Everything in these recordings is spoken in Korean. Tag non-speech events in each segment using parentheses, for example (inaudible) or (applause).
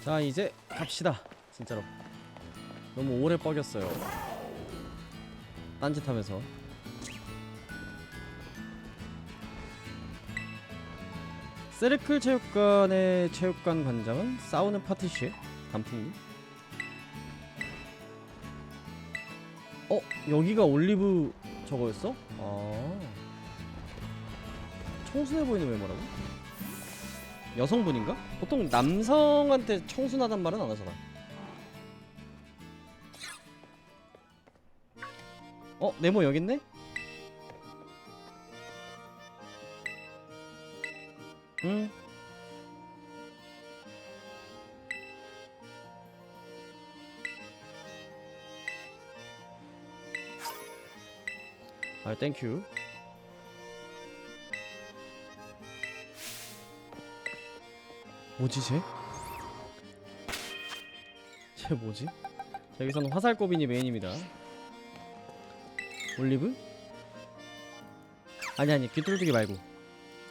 자 이제 갑시다 진짜로 너무 오래 뻐겼어요 딴짓하면서 세르클 체육관의 체육관 관장은 싸우는 파티시 단풍님 어? 여기가 올리브 저거였어? 아 청순해 보이는 외모라고? 여성분인가? 보통 남성한테 청순하단 말은 안 하잖아. 어, 네모 여기 있네? 응. 아, 땡큐. 뭐지 쟤? 쟤 뭐지? 자, 여기서는 화살꼬빈이 메인입니다 올리브? 아니 아니 귀뚫기기 말고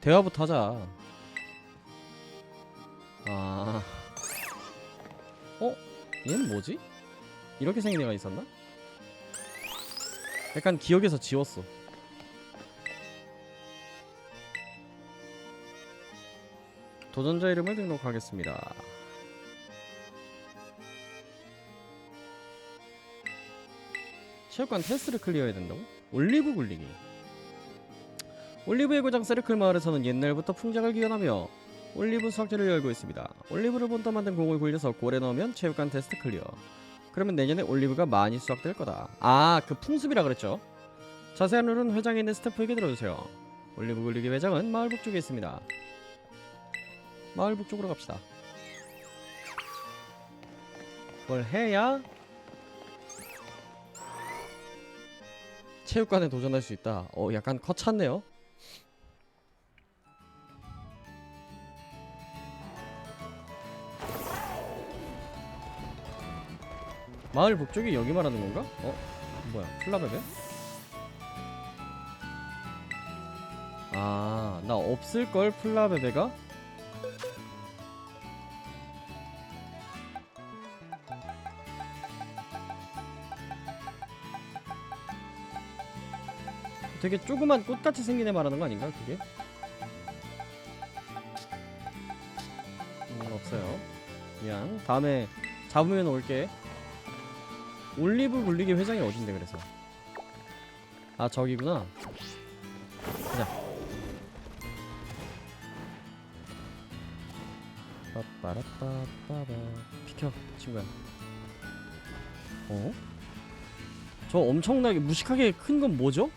대화부터 하자 아 어? 얘는 뭐지? 이렇게 생긴 애가 있었나? 약간 기억에서 지웠어 도전자 이름을 등록하겠습니다. 체육관 테스트를 클리어해야 된다고? 올리브 굴리기 올리브의 고장 세르클 마을에서는 옛날부터 풍작을 기원하며 올리브 수확제를 열고 있습니다. 올리브를 본떠 만든 공을 굴려서 골에 넣으면 체육관 테스트 클리어. 그러면 내년에 올리브가 많이 수확될 거다. 아, 그 풍습이라 그랬죠. 자세한 룰은 회장에 있는 스태프에게 들어주세요. 올리브 굴리기 회장은 마을 북쪽에 있습니다. 마을 북쪽으로 갑시다. 그걸 해야 체육관에 도전할 수 있다. 어, 약간 커찼네요. 마을 북쪽이 여기 말하는 건가? 어? 뭐야? 플라베베? 아, 나 없을 걸 플라베베가? 되게 조그만 꽃같이 생긴 애 말하는 거 아닌가 그게? 음, 없어요. 미안. 다음에 잡으면 올게. 올리브 굴리기 회장이 어딘데 그래서? 아 저기구나. 빠빠라빠빠바 비켜 친구야. 어? 저 엄청나게 무식하게 큰 건 뭐죠?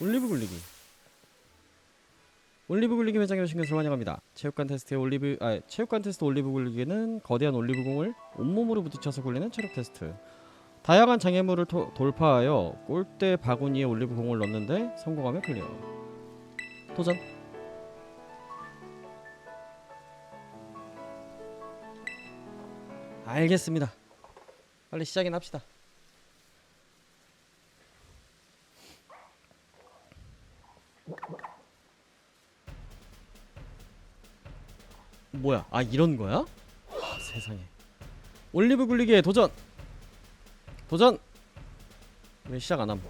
올리브 굴리기 올리브 굴리기 회장에 오신 것을 환영합니다. 체육관 테스트의 올리브 아 체육관 테스트 올리브 굴리기는 거대한 올리브 공을 온몸으로 부딪혀서 굴리는 체력 테스트. 다양한 장애물을 토- 돌파하여 골대 바구니에 올리브 공을 넣는데 성공하면 클리어. 도전. 알겠습니다. 빨리 시작이나 합시다. 뭐야? 아 이런 거야? 하, 세상에. 올리브 굴리기에 도전. 도전. 왜 시작 안 함?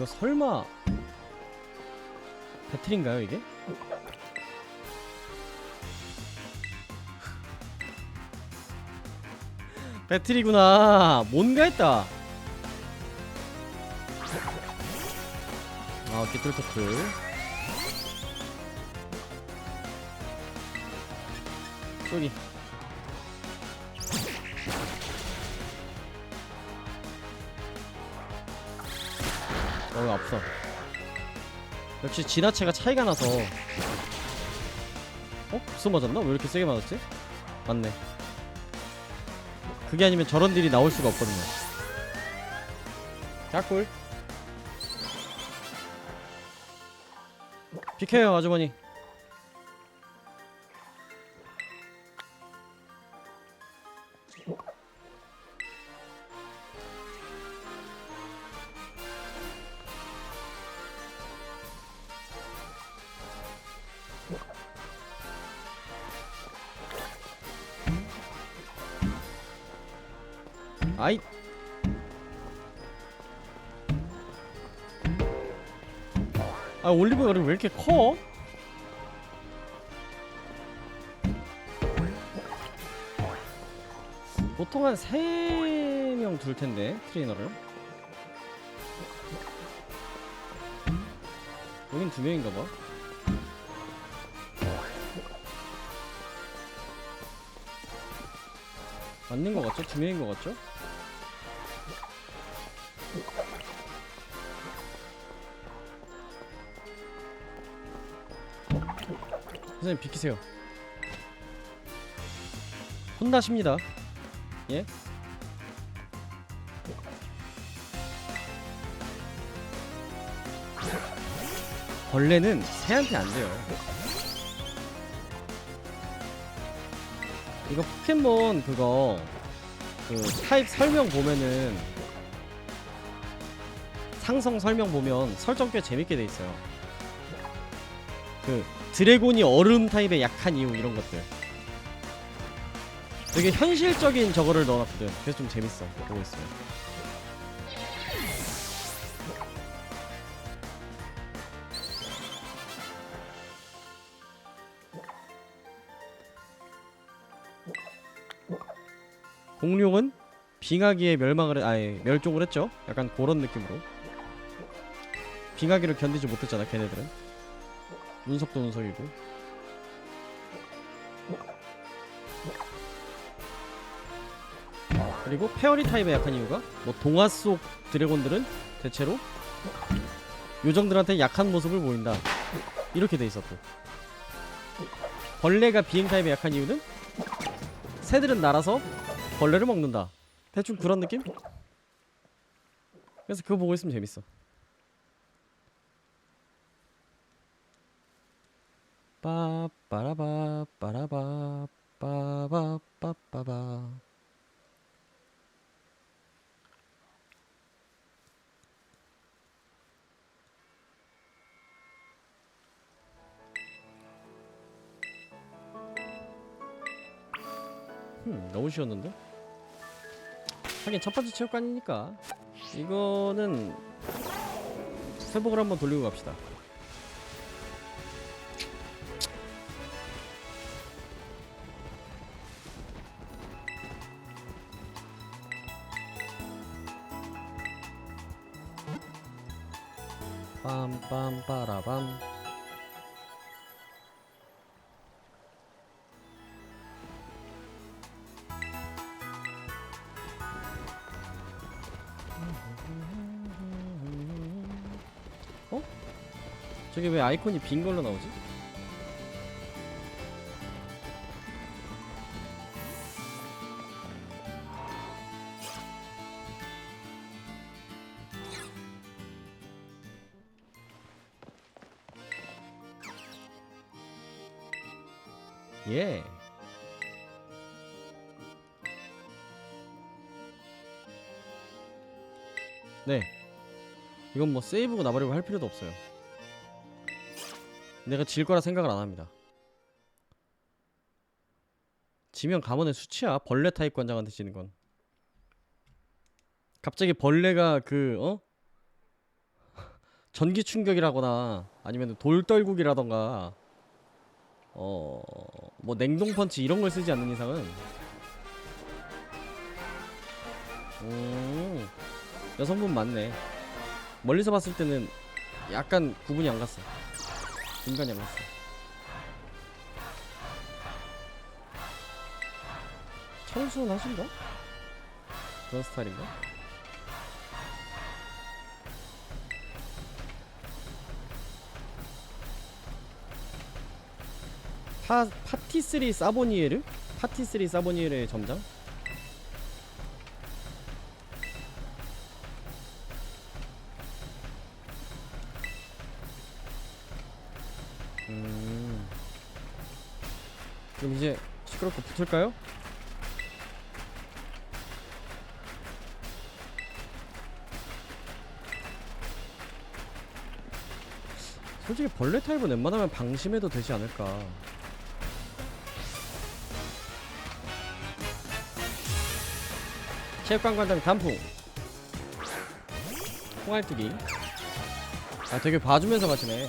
이거 설마 배틀인가요 이게? 배틀이구나. 뭔가 했다. 아 깃털터틀 쏘기 너무 앞서 역시 지나체가 차이가 나서 어? 무슨 맞았나? 왜 이렇게 세게 맞았지? 맞네 그게 아니면 저런 일이 나올 수가 없거든요 자꿀 비켜요 아주머니 아이 아 올리브가 왜 이렇게 커? 보통 한 3명 둘 텐데 트레이너를 여긴 두 명인가 봐 맞는 거 같죠? 두 명인 거 같죠? 선생님 비키세요. 혼나십니다. 예? 벌레는 새한테 안 돼요. 이거 포켓몬 그거 그 타입 설명 보면은 상성 설명 보면 설정 꽤 재밌게 돼 있어요. 그 드래곤이 얼음 타입에 약한 이유 이런 것들. 되게 현실적인 저거를 넣어놨거든. 그래서 좀 재밌어. 보고 있으면. 공룡은 빙하기에 멸망을 해- 아예 멸종을 했죠? 약간 그런 느낌으로 빙하기를 견디지 못했잖아 걔네들은. 운석도 운석이고. 그리고 페어리 타입에 약한 이유가 뭐 동화 속 드래곤들은 대체로 요정들한테 약한 모습을 보인다. 이렇게 돼 있었고. 벌레가 비행 타입에 약한 이유는 새들은 날아서 벌레를 먹는다. 대충 그런 느낌? 그래서 그거 보고 있으면 재밌어 빠빠라바 빠라바 빠바 빠빠바 음, 너무 쉬웠는데? 하긴 첫 번째 체육관이니까 이거는 회복을 한번 돌리고 갑시다 빰빰빠라밤 어? 저게 왜 아이콘이 빈 걸로 나오지? 네. 이건 뭐 세이브고 나버리고 할 필요도 없어요. 내가 질 거라 생각을 안 합니다. 지면 감원의 수치야. 벌레 타입 관장한테 지는 건. 갑자기 벌레가 그 어? (laughs) 전기 충격이라거나 아니면 돌떨국이라던가 어 뭐 냉동 펀치 이런 걸 쓰지 않는 이상은 오 여성분 맞네 멀리서 봤을 때는 약간 구분이 안 갔어 인간이 안 갔어 청순 하신가? 그런 스타일인가? 파, 파티스리 사보니에르? 파티스리 사보니에르의 점장? 붙을까요? 솔직히 벌레 타입은 웬만하면 방심해도 되지 않을까. 체육관 관장 단풍. 홍알뜨기. 아 되게 봐주면서 가시네.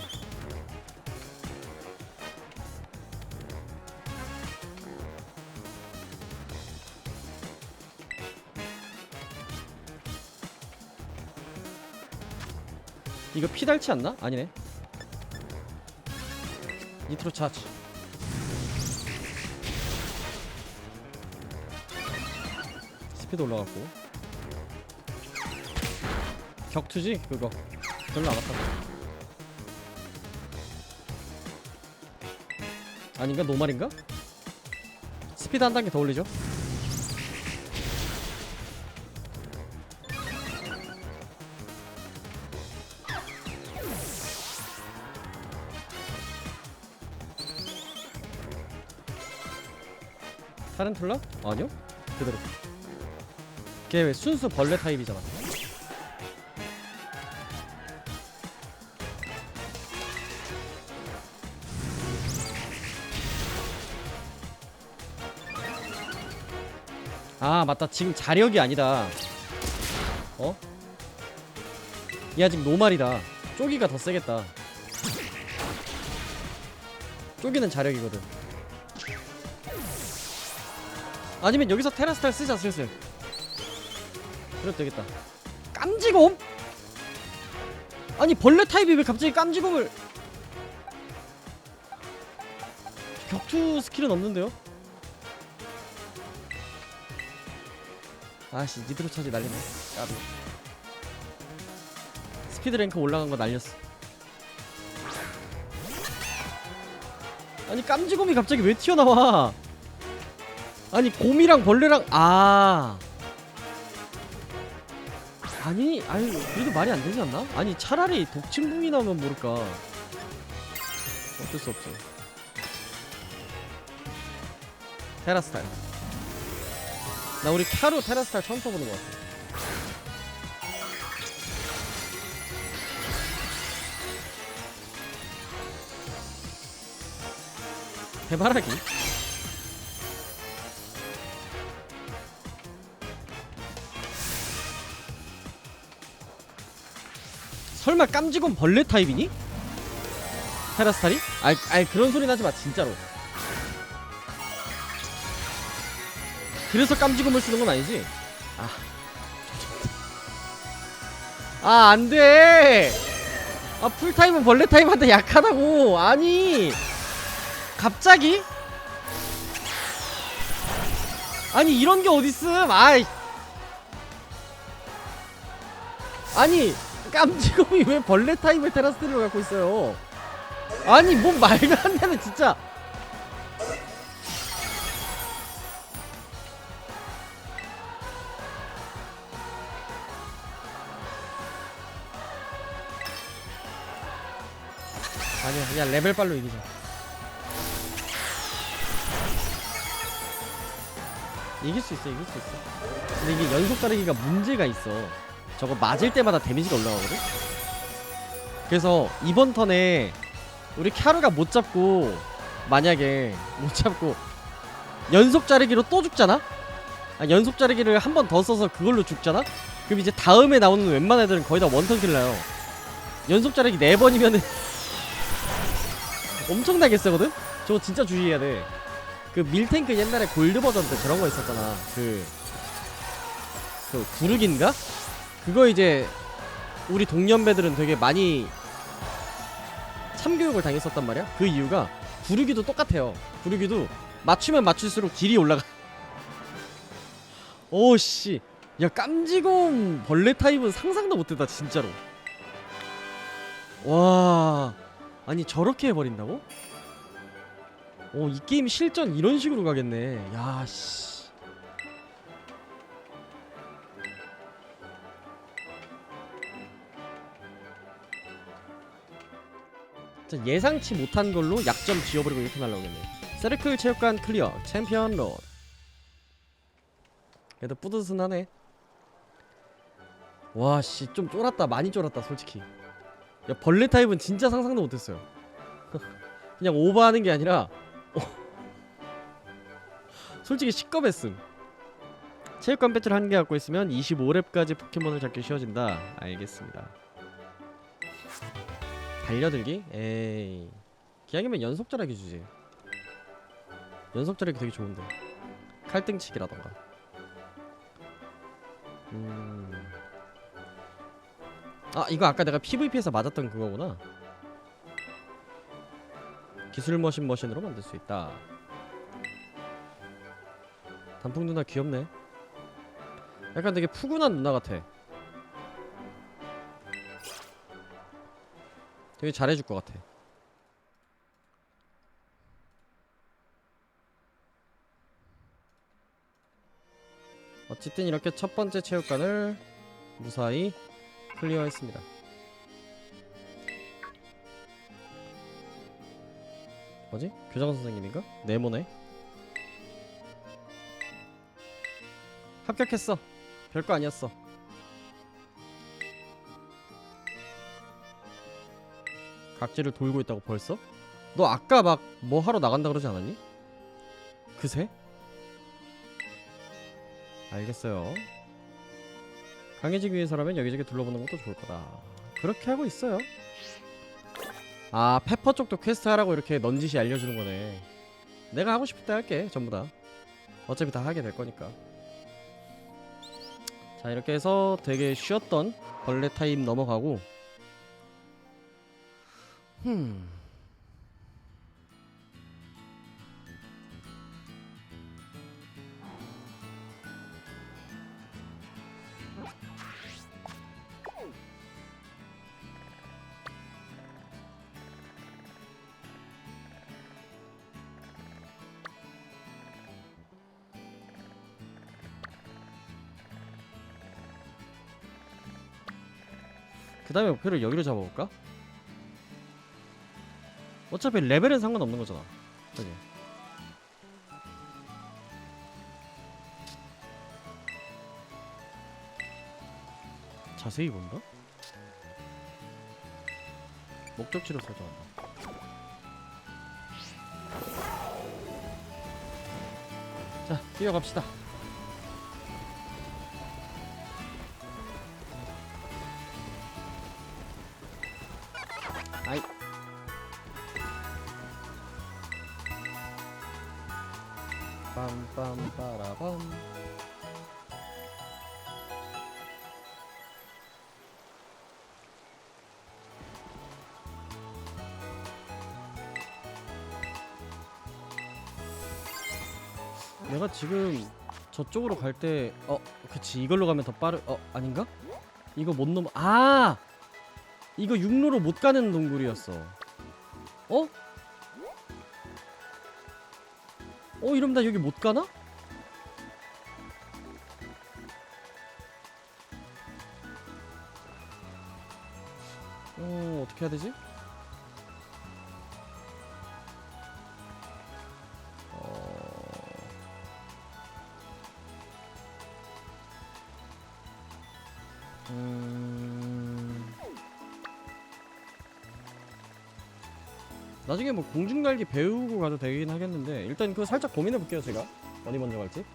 이거 피 닳지 않나? 아니네. 니트로 차지. 스피드 올라갔고. 격투지 그거. 별로 안 아팠다. 아닌가 노말인가? 스피드 한 단계 더 올리죠. 타렌툴라? 아니요. 그대로. 걔 왜 순수 벌레 타입이잖아. 아 맞다 지금 자력이 아니다 어? 얘 아직 노말이다 쪼기가 더 세겠다 쪼기는 자력이거든 아니면 여기서 테라스탈 쓰자 슬슬. 그래도 되겠다. 깜지곰? 아니 벌레 타입이 왜 갑자기 깜지곰을? 격투 스킬은 없는데요? 아씨 니드로 차지 날리네. 까비. 스피드 랭크 올라간 거 날렸어. 아니 깜지곰이 갑자기 왜 튀어나와 아니 곰이랑 벌레랑 아. 아니 아니 그래도 말이 안 되지 않나? 아니 차라리 독침붕이 나오면 모를까. 어쩔 수 없지. 테라스타일. 나 우리 캬루 테라스타일 처음 써보는 것 같아. 해바라기 설마 깜지곤 벌레 타입이니? 테라스타리? 아이, 아이 그런 소리 나지 마 진짜로 그래서 깜지곰을 쓰는 건 아니지? 아. 아, 안 돼! 아, 풀타임은 벌레 타임한테 약하다고! 아니! 갑자기? 아니, 이런 게 어딨음! 아이! 아니, 깜지곰이 왜 벌레 타입을 테라스트리로 갖고 있어요? 아니, 뭔 말도 안 되는, 진짜! 아니야 그냥 레벨빨로 이기자 이길 수 있어 이길 수 있어 근데 이게 연속 자르기가 문제가 있어 저거 맞을 때마다 데미지가 올라가거든 그래서 이번 턴에 우리 캬루가 못 잡고 만약에 못 잡고 연속 자르기로 또 죽잖아? 아, 연속 자르기를 한 번 더 써서 그걸로 죽잖아? 그럼 이제 다음에 나오는 웬만한 애들은 거의 다 원턴 킬러요 연속 자르기 4번이면은 (laughs) 엄청나게 세거든? 저거 진짜 주의해야 돼. 그 밀탱크 옛날에 골드 버전 때 저런 거 있었잖아. 그, 그 구르기인가? 그거 이제 우리 동년배들은 되게 많이 참교육을 당했었단 말이야. 그 이유가 구르기도 똑같아요. 구르기도 맞추면 맞출수록 딜이 올라가. (laughs) 오씨, 야 깜지곰 벌레 타입은 상상도 못했다 진짜로. 와. 아니 저렇게 해버린다고? 오 이 게임 실전 이런 식으로 가겠네 야 씨 예상치 못한 걸로 약점 지어버리고 이렇게 날라오겠네 세르클 체육관 클리어 챔피언 로드 그래도 뿌듯은 하네. 와씨 좀 쫄았다 많이 쫄았다 솔직히. 야 벌레 타입은 진짜 상상도 못했어요. (laughs) 그냥 오버하는 게 아니라 어. 솔직히 시겁했음 체육관 배지를 한개 갖고 있으면 25렙까지 포켓몬을 잡기 쉬워진다. 알겠습니다 달려들기? 에이. 기왕이면 연속절하기 주지. 연속절하기 되게 좋은데. 칼등치기라던가. 음... 아 이거 아까 내가 PVP에서 맞았던 그거구나. 기술 머신 머신으로 만들 수 있다. 단풍 누나 귀엽네. 약간 되게 푸근한 누나 같아 되게 잘해줄 것 같아. 어쨌든 이렇게 첫 번째 체육관을 무사히 클리어했습니다. 뭐지? 교장 선생님인가? 네모네. 합격했어. 별거 아니었어 각지를 돌고 있다고 벌써? 너 아까 막 뭐 하러 나간다 그러지 않았니? 그새? 알겠어요 강해지기 위해서라면 여기저기 둘러보는 것도 좋을 거다 그렇게 하고 있어요 아 페퍼 쪽도 퀘스트 하라고 이렇게 넌지시 알려주는 거네 내가 하고 싶을 때 할게 전부 다 어차피 다 하게 될 거니까 자 이렇게 해서 되게 쉬웠던 벌레 타입 넘어가고 흠그 다음에 목표를 여기로 잡아볼까? 어차피 레벨은 상관없는 거잖아 그지? 자세히 본다? 목적지로 설정한다 자 뛰어갑시다 빰빰빠라밤 내가 지금 저쪽으로 갈 때 어 그치 이걸로 가면 더 빠르 어 아닌가? 이거 못 넘어 아 이거 육로로 못 가는 동굴이었어. 어? 어 이러면 나 여기 못 가나? 어 어떻게 해야 되지? 나중에 뭐 공중갈기 배우고 가도 되긴 하겠는데 일단 그거 살짝 고민해 볼게요 제가. 어디 먼저 갈지